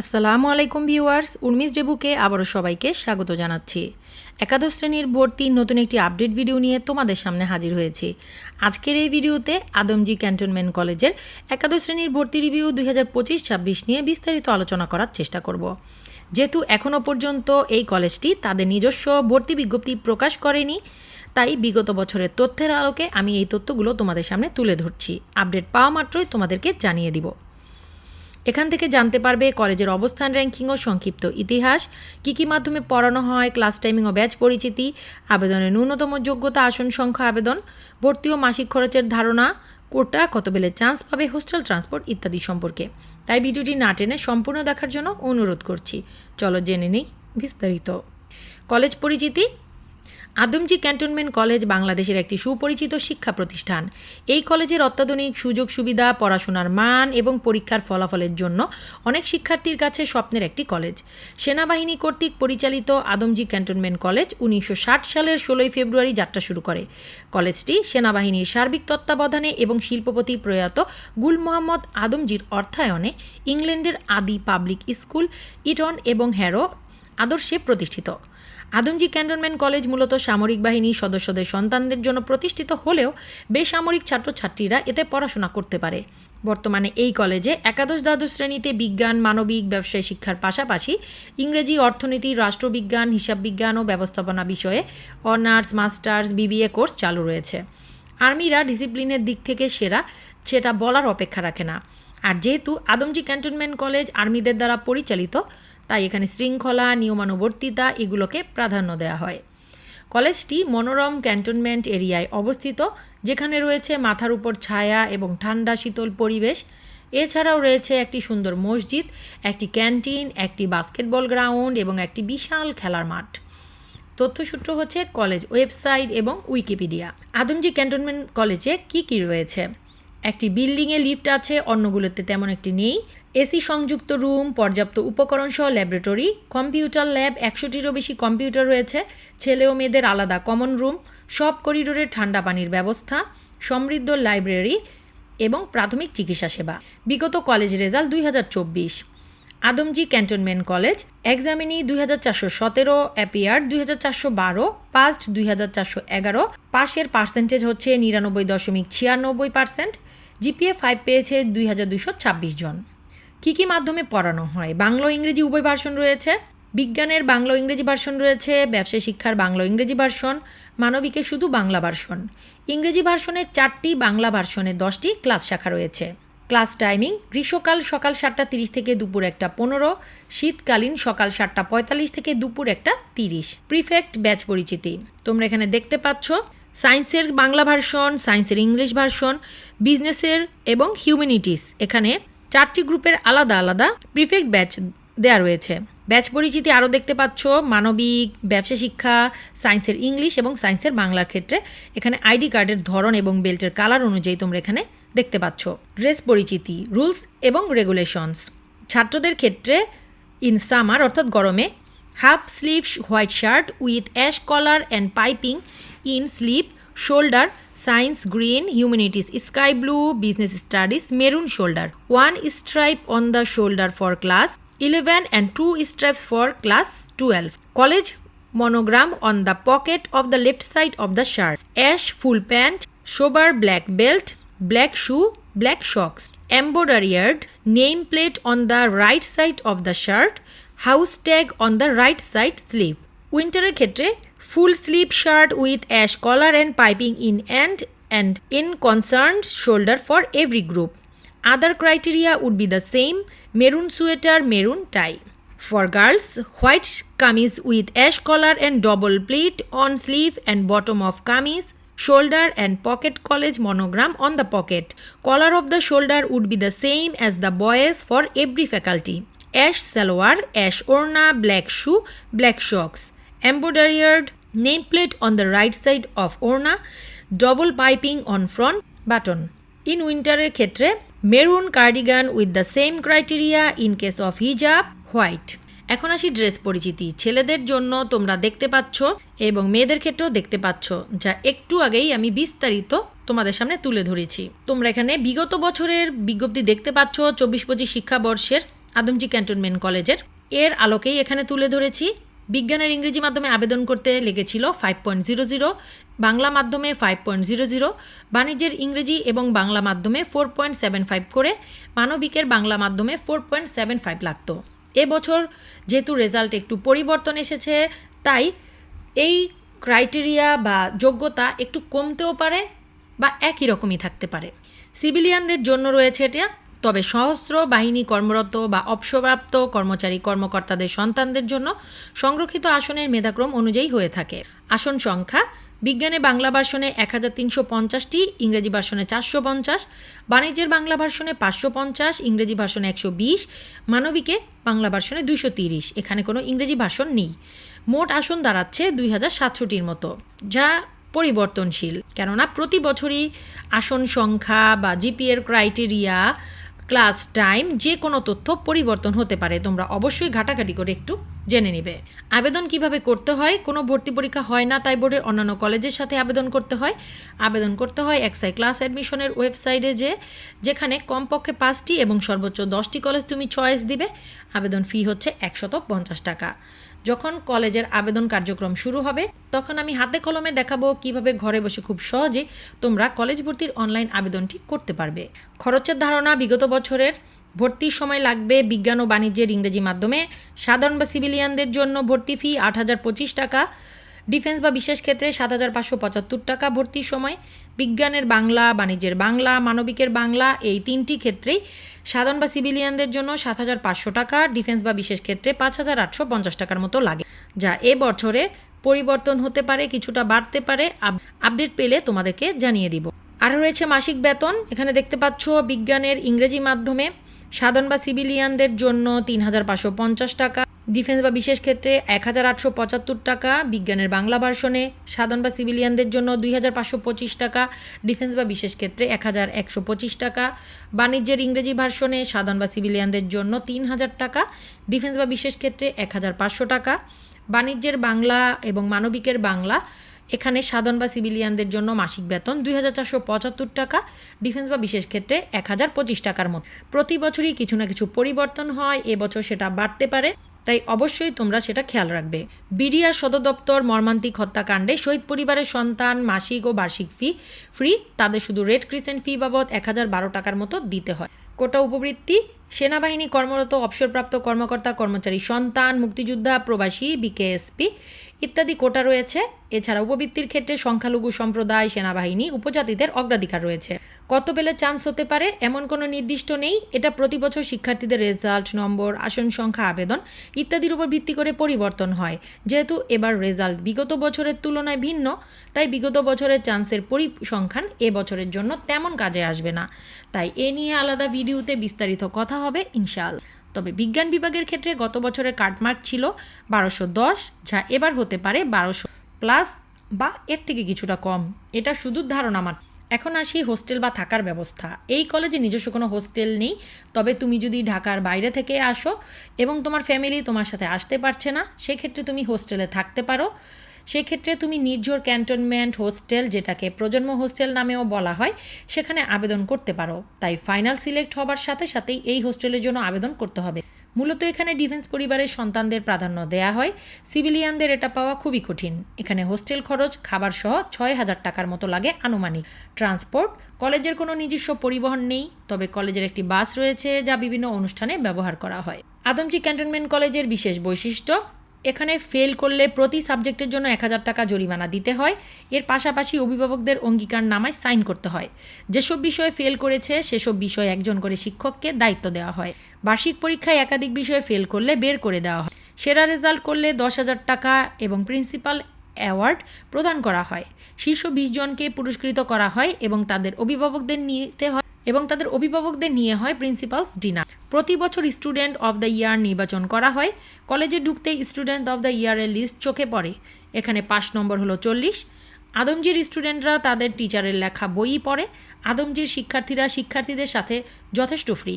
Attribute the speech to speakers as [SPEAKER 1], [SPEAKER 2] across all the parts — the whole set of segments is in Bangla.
[SPEAKER 1] আসসালামু আলাইকুম ভিউয়ার্স উর্মিস ডেবুকে আবারও সবাইকে স্বাগত জানাচ্ছি। একাদশ শ্রেণির ভর্তি নতুন একটি আপডেট ভিডিও নিয়ে তোমাদের সামনে হাজির হয়েছি। আজকের এই ভিডিওতে আদমজি ক্যান্টনমেন্ট কলেজের একাদশ শ্রেণির ভর্তি রিভিউ দুই হাজার পঁচিশ ছাব্বিশ নিয়ে বিস্তারিত আলোচনা করার চেষ্টা করব। যেহেতু এখনও পর্যন্ত এই কলেজটি তাদের নিজস্ব ভর্তি বিজ্ঞপ্তি প্রকাশ করেনি, তাই বিগত বছরের তথ্যের আলোকে আমি এই তথ্যগুলো তোমাদের সামনে তুলে ধরছি। আপডেট পাওয়া মাত্রই তোমাদেরকে জানিয়ে দিব। এখান থেকে জানতে পারবে কলেজের অবস্থান র্যাঙ্কিং ও সংক্ষিপ্ত। ইতিহাস, কী কী মাধ্যমে পড়ানো হয়, ক্লাস টাইমিং ও ব্যাচ পরিচিতি, আবেদনের ন্যূনতম যোগ্যতা, আসন সংখ্যা, আবেদন, ভর্তি ও মাসিক খরচের ধারণা, কোটা, কত বেলে চান্স পাবে, হোস্টেল, ট্রান্সপোর্ট ইত্যাদি সম্পর্কে। তাই ভিডিওটি না টেনে সম্পূর্ণ দেখার জন্য অনুরোধ করছি। চলো জেনে নেই বিস্তারিত। কলেজ পরিচিতি আদমজি ক্যান্টনমেন্ট কলেজ বাংলাদেশের একটি সুপরিচিত শিক্ষা প্রতিষ্ঠান। এই কলেজের অত্যাধুনিক সুযোগ সুবিধা, পড়াশোনার মান এবং পরীক্ষার ফলাফলের জন্য অনেক শিক্ষার্থীর কাছে স্বপ্নের একটি কলেজ। সেনাবাহিনী কর্তৃক পরিচালিত আদমজি ক্যান্টনমেন্ট কলেজ উনিশশো ষাট সালের ষোলোই ফেব্রুয়ারি যাত্রা শুরু করে। কলেজটি সেনাবাহিনীর সার্বিক তত্ত্বাবধানে এবং শিল্পপতি প্রয়াত গুল মোহাম্মদ আদমজির অর্থায়নে ইংল্যান্ডের আদি পাবলিক স্কুল, ইটন এবং হ্যারো আদর্শে প্রতিষ্ঠিত। আদমজি ক্যান্টনমেন্ট কলেজ মূলত সামরিক বাহিনী সদস্যদের সন্তানদের জন্য প্রতিষ্ঠিত হলেও বেসামরিক ছাত্রছাত্রীরা এতে পড়াশোনা করতে পারে। বর্তমানে এই কলেজে একাদশ দ্বাদশ শ্রেণীতে বিজ্ঞান, মানবিক, ব্যবসায় শিক্ষার পাশাপাশি ইংরেজি, অর্থনীতি, রাষ্ট্রবিজ্ঞান হিসাব বিজ্ঞান ও ব্যবস্থাপনা বিষয়ে অনার্স, মাস্টার্স, বিবিএ কোর্স চালু রয়েছে। আর্মিরা ডিসিপ্লিনের দিক থেকে সেরা, সেটা বলার অপেক্ষা রাখে না। আর যেহেতু আদমজি ক্যান্টনমেন্ট কলেজ আর্মিদের দ্বারা পরিচালিত তাই এখানে শৃঙ্খলা, নিয়মানুবর্তিতা এগুলোকে প্রাধান্য দেওয়া হয়। কলেজটি মনোরম ক্যান্টনমেন্ট এরিয়ায় অবস্থিত, যেখানে রয়েছে মাথার উপর ছায়া এবং ঠান্ডা শীতল পরিবেশ। এছাড়াও রয়েছে একটি সুন্দর মসজিদ, একটি ক্যান্টিন, একটি বাস্কেটবল গ্রাউন্ড এবং একটি বিশাল খেলার মাঠ। তথ্যসূত্র হচ্ছে কলেজ ওয়েবসাইট এবং উইকিপিডিয়া। আদমজি ক্যান্টনমেন্ট কলেজে কি কি রয়েছে? একটি বিল্ডিংয়ে লিফট আছে, অন্যগুলোতে তেমন একটি নেই। এসি সংযুক্ত রুম, পর্যাপ্ত উপকরণ সহ ল্যাবরেটরি, কম্পিউটার ল্যাব একশোটিরও বেশি কম্পিউটার রয়েছে, ছেলে ও মেয়েদের আলাদা কমন রুম, সব করিডোরে ঠান্ডা পানির ব্যবস্থা, সমৃদ্ধ লাইব্রেরি এবং প্রাথমিক চিকিৎসা সেবা। বিগত কলেজ রেজাল্ট দুই হাজার চব্বিশ। আদমজি ক্যান্টনমেন্ট কলেজ, এক্সামিনি দুই হাজার চারশো সতেরো, অ্যাপিয়ার দুই হাজার চারশো বারো, পাস্ট দুই হাজার চারশো এগারো, পাশের পার্সেন্টেজ হচ্ছে নিরানব্বই দশমিক ছিয়ানব্বই পার্সেন্ট, জিপিএ ফাইভ পেয়েছে দুই হাজার দুশো ছাব্বিশ জন। কী কী মাধ্যমে পড়ানো হয়? বাংলা ইংরেজি উভয় ভার্সন রয়েছে। বিজ্ঞানের বাংলা ইংরেজি ভার্সন রয়েছে, ব্যবসায় শিক্ষার বাংলা ইংরেজি ভার্সন, মানবিকের শুধু বাংলা ভার্সন। ইংরেজি ভার্সনে চারটি বাংলা ভার্সনে দশটি ক্লাস শাখা রয়েছে। ক্লাস টাইমিং গ্রীষ্মকাল সকাল সাতটা তিরিশ থেকে দুপুর একটা পনেরো, শীতকালীন সকাল সাতটা পঁয়তাল্লিশ থেকে দুপুর একটা তিরিশ। প্রিফেক্ট ব্যাচ পরিচিতি। তোমরা এখানে দেখতে পাচ্ছ, সায়েন্সের বাংলা ভার্সন, সায়েন্সের ইংলিশ ভার্সন, বিজনেসের এবং হিউম্যানিটিস। এখানে চারটি গ্রুপের আলাদা আলাদা প্রিফেক্ট ব্যাচ দেওয়া রয়েছে। ব্যাচ পরিচিতি আরও দেখতে পাচ্ছ, মানবিক, ব্যবসা শিক্ষা, সায়েন্সের ইংলিশ এবং সায়েন্সের বাংলার ক্ষেত্রে। এখানে আইডি কার্ডের ধরন এবং বেল্টের কালার অনুযায়ী তোমরা এখানে দেখতে পাচ্ছ। ড্রেস পরিচিতি, রুলস এবং রেগুলেশনস। ছাত্রদের ক্ষেত্রে ইন সামার, অর্থাৎ গরমে, half sleeve white shirt with ash collar and piping, in slip, shoulder science green humanities sky blue business studies maroon shoulder one stripe on the shoulder for class eleven and two stripes for class twelve college monogram on the pocket of the left side of the shirt ash full pant sober black belt black shoe black socks embroidered nameplate on the right side of the shirt house tag on the right side sleeve উইন্টারের ক্ষেত্রে full sleeve shirt with ash collar and piping in end and in concerned shoulder for every group. Other criteria would be the same maroon sweater, maroon tie. For girls, white kameez with ash collar and double pleat on sleeve and bottom of kameez, shoulder and pocket college monogram on the pocket. Collar of the shoulder would be the same as the boys for every faculty. Ash salwar, ash orna, black shoe, black socks. Embroidered nameplate on the right side of orna, double piping on front button. In উইন্টারের ক্ষেত্রে maroon cardigan with the same criteria in case of hijab white এখন আসি ড্রেস পরিচিতি। ছেলেদের জন্য তোমরা দেখতে পাচ্ছ এবং মেয়েদের ক্ষেত্রেও দেখতে পাচ্ছ যা একটু আগেই আমি বিস্তারিত তোমাদের সামনে তুলে ধরেছি। তোমরা এখানে বিগত বছরের বিজ্ঞপ্তি দেখতে পাচ্ছ চব্বিশ পঁচিশ শিক্ষাবর্ষের আদমজি ক্যান্টনমেন্ট কলেজের। এর আলোকেই এখানে তুলে ধরেছি। বিজ্ঞানের ইংরেজি মাধ্যমে আবেদন করতে লেগেছিল five point zero zero Bangla মাধ্যমে ফাইভ পয়েন্ট জিরো জিরো বাণিজ্যের ইংরেজি এবং বাংলা মাধ্যমে ফোর পয়েন্ট সেভেন ফাইভ করে, মানবিকের বাংলা মাধ্যমে ফোর পয়েন্ট সেভেন ফাইভ লাগতো। এবছর যেহেতু রেজাল্ট একটু পরিবর্তন এসেছে, তাই এই ক্রাইটেরিয়া বা যোগ্যতা একটু কমতেও পারে বা একই রকমই থাকতে পারে। সিভিলিয়ানদের জন্য রয়েছে এটা। তবে সহস্র বাহিনী কর্মরত বা অবসরপ্রাপ্ত কর্মচারী কর্মকর্তাদের সন্তানদের জন্য সংরক্ষিত আসনের মেধাক্রম অনুযায়ী হয়ে থাকে। আসন সংখ্যা, বিজ্ঞানে বাংলা ভার্সনে এক হাজার তিনশো পঞ্চাশটি, ইংরেজি ভার্সনে চারশো পঞ্চাশ, বাণিজ্যের বাংলা ভার্সনে পাঁচশো পঞ্চাশ, ইংরেজি ভার্সনে একশো বিশ, মানবিকে বাংলা ভার্সনে দুইশো তিরিশ। এখানে কোনো ইংরেজি ভার্সন নেই। মোট আসন দাঁড়াচ্ছে দুই হাজার সাতশোটির মতো, যা পরিবর্তনশীল। কেননা প্রতি বছরই আসন সংখ্যা বা জিপিএর ক্রাইটেরিয়া ক্লাস টাইম যে কোনো তথ্য পরিবর্তন হতে পারে। তোমরা অবশ্যই ঘাটাঘাটি করে একটু জেনে নেবে। আবেদন কীভাবে করতে হয়? কোনো ভর্তি পরীক্ষা হয় না, তাই বোর্ডের অন্যান্য কলেজের সাথে আবেদন করতে হয়। আবেদন করতে হয় এক্সাই ক্লাস অ্যাডমিশনের ওয়েবসাইটে যে, যেখানে কমপক্ষে পাঁচটি এবং সর্বোচ্চ দশটি কলেজ তুমি চয়েস দিবে। আবেদন ফি হচ্ছে একশত পঞ্চাশ টাকা। যখন কলেজের আবেদন কার্যক্রম শুরু হবে, তখন আমি হাতে কলমে দেখাবো কীভাবে ঘরে বসে খুব সহজে তোমরা কলেজ ভর্তির অনলাইন আবেদনটি করতে পারবে। খরচের ধারণা বিগত বছরের ভর্তির সময় লাগবে বিজ্ঞান ও বাণিজ্যের ইংরেজি মাধ্যমে। সাধারণ বা সিভিলিয়ানদের জন্য ভর্তি ফি আট হাজার পঁচিশ টাকা। ডিফেন্স বা বিশেষ ক্ষেত্রে সাত হাজার পাঁচশো পঁচাত্তর টাকা ভর্তির সময়। বিজ্ঞানের বাংলা, বাণিজ্যের বাংলা, মানবিকের বাংলা, এই তিনটি ক্ষেত্রেই সাধারণ বা সিভিলিয়ানদের জন্য সাত হাজার পাঁচশো টাকা, ডিফেন্স বা বিশেষ ক্ষেত্রে পাঁচ হাজার আটশো পঞ্চাশ টাকার মতো লাগে। যা এ বছরে পরিবর্তন হতে পারে, কিছুটা বাড়তে পারে। আপ- আপডেট পেলে তোমাদেরকে জানিয়ে দিব। আর রয়েছে মাসিক বেতন। এখানে দেখতে পাচ্ছ বিজ্ঞানের ইংরেজি মাধ্যমে সাধারণ বা সিভিলিয়ানদের জন্য তিন হাজার পাঁচশো পঞ্চাশ টাকা, ডিফেন্স বা বিশেষ ক্ষেত্রে এক হাজার আটশো পঁচাত্তর টাকা, বিজ্ঞানের বাংলা ভার্সনে সাধারণ বা সিভিলিয়ানদের জন্য দুই হাজার পাঁচশো পঁচিশ টাকা, ডিফেন্স বা বিশেষ ক্ষেত্রে এক হাজার একশো পঁচিশ টাকা, বাণিজ্যের ইংরেজি ভার্সনে সাধারণ বা সিভিলিয়ানদের জন্য তিন হাজার টাকা, ডিফেন্স বা বিশেষ ক্ষেত্রে এক হাজার পাঁচশো টাকা, বাণিজ্যের বাংলা এবং মানবিকের বাংলা এখানে সাধারণ বা সিভিলিয়ানদের জন্য মাসিক বেতন দুই হাজার চারশো পঁচাত্তর টাকা, ডিফেন্স বা বিশেষ ক্ষেত্রে এক হাজার পঁচিশ টাকার মতো। প্রতি বছরই কিছু না কিছু পরিবর্তন হয় এবছর সেটা বাড়তে পারে, তাই অবশ্যই তোমরা সেটা খেয়াল রাখবে। বিডিআর সদর দপ্তর মর্মান্তিক হত্যাকাণ্ডে শহীদ পরিবারের সন্তান, মাসিক ও বার্ষিক ফি ফ্রি তাদের শুধু রেড ক্রিসেন্ট ফি বাবদ এক হাজার বারো টাকার মতো দিতে হয়। কোটা উপবৃত্তি সেনাবাহিনী কর্মরত, অবসরপ্রাপ্ত কর্মকর্তা, কর্মচারী, সন্তান, মুক্তিযোদ্ধা, প্রবাসী, বিকেএসপি ইত্যাদি কোটা রয়েছে। এছাড়া উপবৃত্তির ক্ষেত্রে সংখ্যালঘু সম্প্রদায়, সেনাবাহিনী, উপজাতিদের অগ্রাধিকার রয়েছে। কত পেলে চান্স হতে পারে এমন কোনো নির্দিষ্ট নেই। এটা প্রতি বছর শিক্ষার্থীদের রেজাল্ট নম্বর, আসন সংখ্যা, আবেদন ইত্যাদির উপর ভিত্তি করে পরিবর্তন হয়। যেহেতু এবার রেজাল্ট বিগত বছরের তুলনায় ভিন্ন, তাই বিগত বছরের চান্সের পরিসংখ্যান এ বছরের জন্য তেমন কাজে আসবে না। তাই এ নিয়ে আলাদা ভিডিওতে বিস্তারিত কথা হবে ইনশাআল্লাহ। তবে বিজ্ঞান বিভাগের ক্ষেত্রে গত বছরের কাটমার্ক ছিল বারোশো দশ, যা এবার হতে পারে বারোশো প্লাস বা এর থেকে কিছুটা কম। এটা শুধু ধারণা মাত্র। এখন আসি হোস্টেল বা থাকার ব্যবস্থা। এই কলেজে নিজস্ব কোনো হোস্টেল নেই, তবে তুমি যদি ঢাকার বাইরে থেকে আসো এবং তোমার ফ্যামিলি তোমার সাথে আসতে পারছে না, সেক্ষেত্রে তুমি হোস্টেলে থাকতে পারো। সেক্ষেত্রে তুমি নির্ঝর ক্যান্টনমেন্ট হোস্টেল, যেটাকে প্রজন্ম হোস্টেল নামেও বলা হয়, সেখানে আবেদন করতে পারো। তাই ফাইনাল সিলেক্ট হবার সাথে সাথেই এই হোস্টেলের জন্য আবেদন করতে হবে। মূলত এখানে ডিফেন্স পরিবারের সন্তানদের প্রাধান্য দেয়া হয়। সিভিলিয়ানদের এটা পাওয়া খুবই কঠিন। এখানে হোস্টেল খরচ, খাবার সহ ছয় হাজার টাকার মতো লাগে আনুমানিক। ট্রান্সপোর্ট, কলেজের কোনো নিজস্ব পরিবহন নেই, তবে কলেজের একটি বাস রয়েছে যা বিভিন্ন অনুষ্ঠানে ব্যবহার করা হয়। আদমজি ক্যান্টনমেন্ট কলেজের বিশেষ বৈশিষ্ট্য এখানে ফেল করলে প্রতি সাবজেক্টের জন্য এক হাজার টাকা জরিমানা দিতে হয়। এর পাশাপাশি অভিভাবকদের অঙ্গীকার নামায় সাইন করতে হয়। যেসব বিষয়ে ফেল করেছে, সেসব বিষয়ে একজন করে শিক্ষককে দায়িত্ব দেওয়া হয়। বার্ষিক পরীক্ষায় একাধিক বিষয়ে ফেল করলে বের করে দেওয়া হয়। সেরা রেজাল্ট করলে দশ হাজার টাকা এবং প্রিন্সিপাল অ্যাওয়ার্ড প্রদান করা হয়। শীর্ষ বিশ জনকে পুরস্কৃত করা হয় এবং তাদের অভিভাবকদের নিতে হয় এবং তাদের অভিভাবকদের নিয়ে হয় প্রিন্সিপালস ডিনার প্রতি বছর স্টুডেন্ট অফ দ্য ইয়ার নির্বাচন করা হয়। কলেজে ঢুকতে স্টুডেন্ট অফ দ্য ইয়ারের লিস্ট চোখে পড়ে। এখানে পাস নম্বর হলো চল্লিশ। আদমজির স্টুডেন্টরা তাদের টিচারের লেখা বইই পড়ে। আদমজির শিক্ষার্থীরা শিক্ষার্থীদের সাথে যথেষ্ট ফ্রি।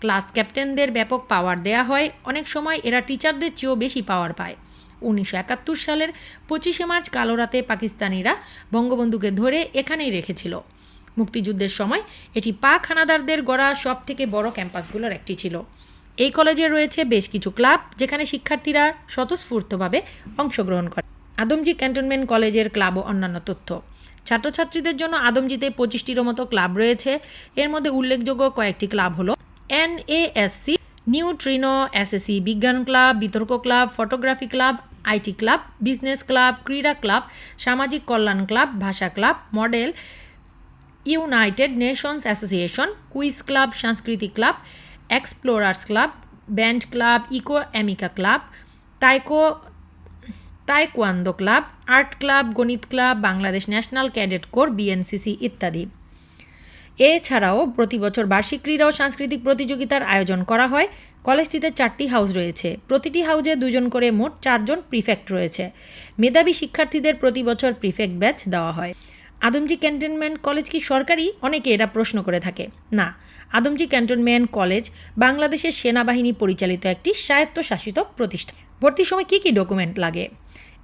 [SPEAKER 1] ক্লাস ক্যাপ্টেনদের ব্যাপক পাওয়ার দেয়া হয়। অনেক সময় এরা টিচারদের চেয়েও বেশি পাওয়ার পায়। উনিশশো একাত্তর সালের পঁচিশে মার্চ কালো রাতে পাকিস্তানিরা বঙ্গবন্ধুকে ধরে এখানেই রেখেছিল। মুক্তিযুদ্ধের সময় এটি পাক হানাদারদের গড়া সব থেকে বড় ক্যাম্পাসগুলোর একটি ছিল। এই কলেজে রয়েছে বেশ কিছু ক্লাব, যেখানে শিক্ষার্থীরা স্বতঃস্ফূর্তভাবে অংশগ্রহণ করে। আদমজি ক্যান্টনমেন্ট কলেজের ক্লাব ও অন্যান্য তথ্য। ছাত্রছাত্রীদের জন্য আদমজিতে পঁচিশটিরও মতো ক্লাব রয়েছে। এর মধ্যে উল্লেখযোগ্য কয়েকটি ক্লাব হল হলো এনএএসসি নিউট্রিনো এসএসসি বিজ্ঞান ক্লাব, বিতর্ক club, photography club, IT club, business club, ক্রীড়া ক্লাব, সামাজিক কল্যাণ ক্লাব, ভাষা club, model united nations association quiz club সাংস্কৃতিক club explorers club band club eco amica club তাইকো তাইকোয়ান্দো ক্লাব আর্ট ক্লাব গণিত club Bangladesh national cadet corps BNCC ইত্যাদি। এছাড়াও প্রতি বছর বার্ষিক ক্রীড়া ও সাংস্কৃতিক প্রতিযোগিতার আয়োজন করা হয়। কলেজটিতে চারটি হাউস রয়েছে। প্রতিটি হাউজে দুজন করে মোট চারজন প্রিফেক্ট রয়েছে। মেধাবী শিক্ষার্থীদের প্রতি বছর প্রিফেক্ট ব্যাচ দেওয়া হয়। আদমজি ক্যান্টনমেন্ট কলেজ কি সরকারি? অনেকে এটা প্রশ্ন করে থাকে। না, আদমজি ক্যান্টনমেন্ট কলেজ বাংলাদেশের সেনাবাহিনী পরিচালিত একটি স্বায়ত্তশাসিত প্রতিষ্ঠান। ভর্তির সময় কী কী ডকুমেন্ট লাগে?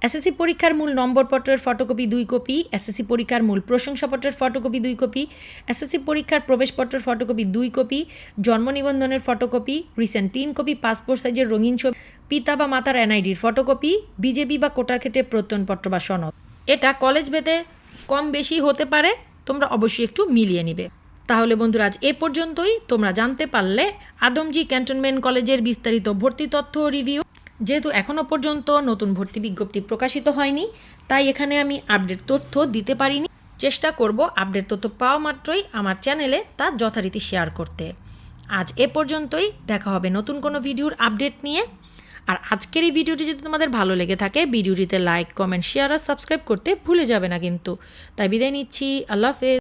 [SPEAKER 1] এসএসসি পরীক্ষার মূল নম্বরপত্রের ফটোকপি দুই কপি এসএসসি পরীক্ষার মূল প্রশংসাপত্রের ফটোকপি দুই কপি এসএসসি পরীক্ষার প্রবেশপত্রের ফটোকপি দুই কপি, জন্ম নিবন্ধনের ফটোকপি রিসেন্ট তিন কপি পাসপোর্ট সাইজের রঙিন ছবি, পিতা বা মাতার এনআইডির ফটোকপি, বিজেপি বা কোটার ক্ষেত্রে প্রত্যয়নপত্র বা সনদ। এটা কলেজ ভেদে কম বেশি হতে পারে, তোমরা অবশ্যই একটু মিলিয়ে নিবে। তাহলে বন্ধুরা, আজ এ পর্যন্তই। তোমরা জানতে পারলে আদমজি ক্যান্টনমেন্ট কলেজের বিস্তারিত ভর্তি তথ্য রিভিউ। যেহেতু এখনও পর্যন্ত নতুন ভর্তি বিজ্ঞপ্তি প্রকাশিত হয়নি, তাই এখানে আমি আপডেট তথ্য দিতে পারিনি। চেষ্টা করব আপডেট তথ্য পাওয়া মাত্রই আমার চ্যানেলে তা যথারীতি শেয়ার করতে। আজ এ পর্যন্তই। দেখা হবে নতুন কোনো ভিডিওর আপডেট নিয়ে। আর আজকের এই ভিডিওটি যদি তোমাদের ভালো লেগে থাকে, ভিডিওটিতে লাইক কমেন্ট শেয়ার আর সাবস্ক্রাইব করতে ভুলে যাবে না কিন্তু। তাই বিদায় নিচ্ছি, আল্লাহ হাফেজ।